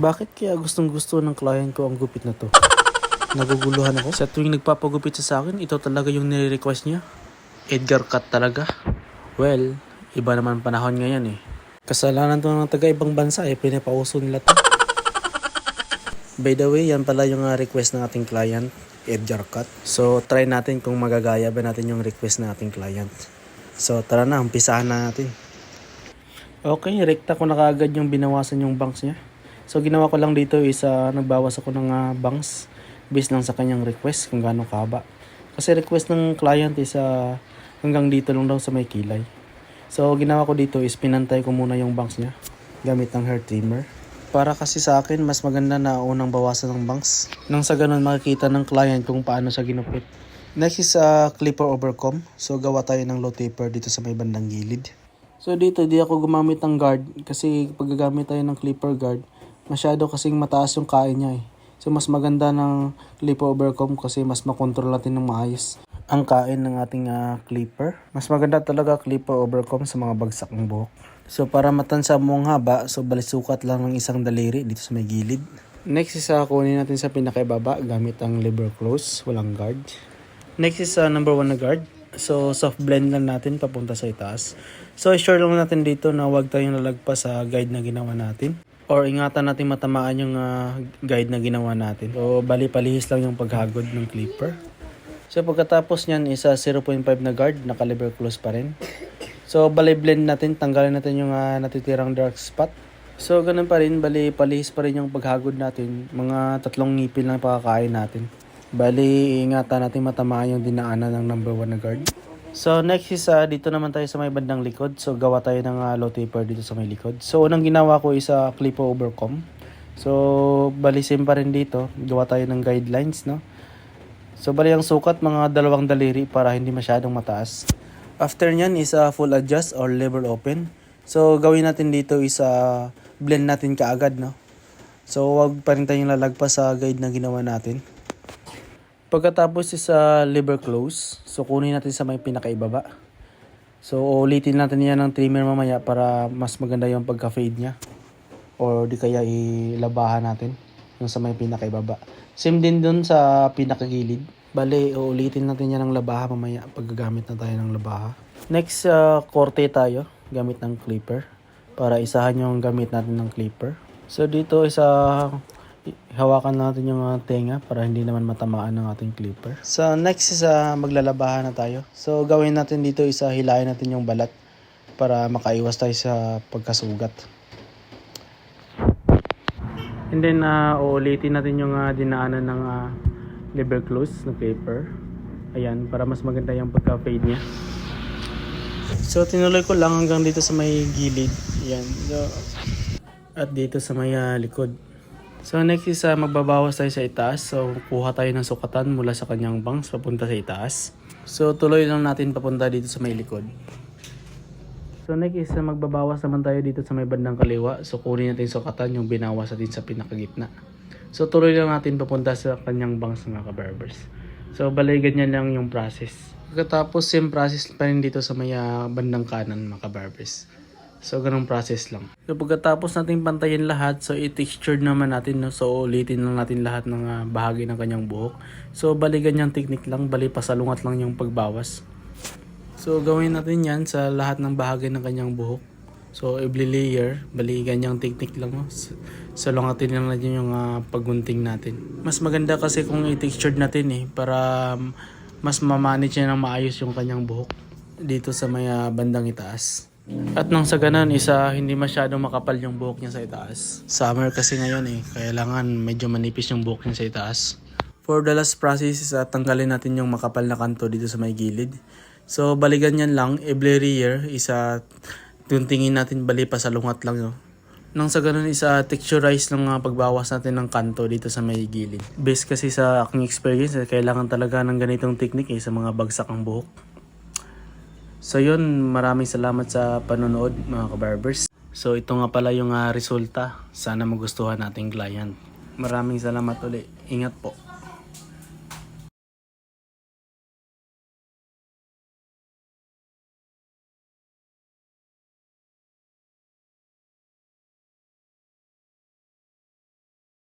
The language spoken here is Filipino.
Bakit kaya gustong gusto ng client ko ang gupit na to? Naguguluhan ako. Sa tuwing nagpapagupit siya sa akin, ito talaga yung nire-request niya. Edgar cut talaga. Well, iba naman panahon ngayon eh. Kasalanan to ng taga ibang bansa eh, pinapauso nila to. By the way, yan pala yung ah, request ng ating client, Edgar Cut. So, try natin kung magagaya ba natin yung request ng ating client. So, tara na, umpisahan na natin. Okay, rekta ko na kaagad yung binawasan yung banks niya. So, ginawa ko lang dito is ah, nagbawas ako ng ah, banks based lang sa kanyang request kung gaano kahaba. Kasi request ng client is ah, hanggang dito lang daw sa may kilay. So, ginawa ko dito is pinantay ko muna yung banks niya gamit ng hair trimmer. Para kasi sa akin, mas maganda na unang bawasan ng banks. Nang sa ganun, makikita ng client kung paano siya ginupit. Next is uh, clipper overcomb. So, gawa tayo ng low taper dito sa may bandang gilid. So, dito, di ako gumamit ng guard. Kasi pag gagamit tayo ng clipper guard, masyado kasing mataas yung kain niya eh. So, mas maganda ng clipper overcomb kasi mas makontrol natin ng maayos ang kain ng ating ah, clipper. Mas maganda talaga clipper overcomb sa mga bagsak ng buhok. So para matansa mo ang haba, so balisukat lang ng isang daliri dito sa may gilid. Next is uh, kunin natin sa pinakaibaba gamit ang lever close, walang guard. Next is uh, number one na guard. So soft blend lang natin papunta sa itaas. So sure lang natin dito na huwag tayong lalagpas sa guide na ginawa natin. Or ingatan natin matamaan yung ah, guide na ginawa natin. So bali palihis lang yung paghagod ng clipper. So pagkatapos niyan is ah, 0.5 na guard, naka-lever close pa rin. So bali blend natin, tanggalin natin yung ah, natitirang dark spot. So ganun pa rin, bali palihis pa rin yung paghagod natin. Mga tatlong ngipil lang pakakain natin. Bali ingatan natin matamaan yung dinaanan ng number 1 na guard. So next is ah, dito naman tayo sa may bandang likod. So gawa tayo ng ah, low taper dito sa may likod. So unang ginawa ko is uh, clipper overcomb. So bali same pa rin dito. Gawa tayo ng guidelines no. So bali ang sukat mga dalawang daliri para hindi masyadong mataas. After nyan is a full adjust or lever open. So gawin natin dito is a blend natin kaagad no. So wag pa rin tayong lalagpas sa guide na ginawa natin. Pagkatapos is a lever close. So kunin natin sa may pinakaibaba. So ulitin natin yan ng trimmer mamaya para mas maganda yung pagka-fade niya. Or di kaya ilabahan natin yung sa may pinakaibaba. Same din dun sa pinakagilid. Bale, uulitin natin yan ng labaha mamaya pag gagamit na tayo ng labaha. Next, uh, korte tayo gamit ng clipper para isahan yung gamit natin ng clipper. So dito isa hawakan natin yung uh, tenga para hindi naman matamaan ng ating clipper. So next is uh, maglalabahan na tayo. So gawin natin dito isa hilahin natin yung balat para makaiwas tayo sa pagkasugat. And then, uh, uulitin natin yung uh, dinaanan ng uh, lever close ng paper. Ayan, para mas maganda yung pagka-fade niya. So, tinuloy ko lang hanggang dito sa may gilid. Ayan. So, at dito sa may uh, likod. So, next is uh, magbabawas tayo sa itaas. So, kuha tayo ng sukatan mula sa kanyang bangs papunta sa itaas. So, tuloy lang natin papunta dito sa may likod. So next is uh, magbabawas naman tayo dito sa may bandang kaliwa. So kunin natin sukatan yung binawas natin sa pinakagitna. So tuloy lang natin papunta sa kanyang bangs mga kabarbers. So balay ganyan lang yung process. Pagkatapos same process pa rin dito sa may uh, bandang kanan mga kabarbers. So ganung process lang. So pagkatapos natin pantayin lahat, so i-textured naman natin no. So ulitin lang natin lahat ng uh, bahagi ng kanyang buhok. So bali ganyang technique lang, bali pasalungat lang yung pagbawas. So, gawin natin yan sa lahat ng bahagi ng kanyang buhok. So, every layer, bali ganyang technique lang. No? Sa- Salungatin lang natin yung ah, paggunting natin. Mas maganda kasi kung i-textured natin eh, para um, mas mamanage niya ng maayos yung kanyang buhok dito sa may ah, bandang itaas. At nang sa ganun, isa hindi masyadong makapal yung buhok niya sa itaas. Summer kasi ngayon eh, kailangan medyo manipis yung buhok niya sa itaas. For the last process is ah, tanggalin natin yung makapal na kanto dito sa may gilid. So balikan yan lang, every year isa tuntingin natin bali pa sa lungat lang no. Nang sa ganun isa texturize ng mga pagbawas natin ng kanto dito sa may gilid. Based kasi sa aking experience, eh, kailangan talaga ng ganitong technique eh, sa mga bagsak ang buhok. So yun, maraming salamat sa panonood mga kabarbers. So ito nga pala yung ah, resulta. Sana magustuhan nating client. Maraming salamat ulit. Ingat po.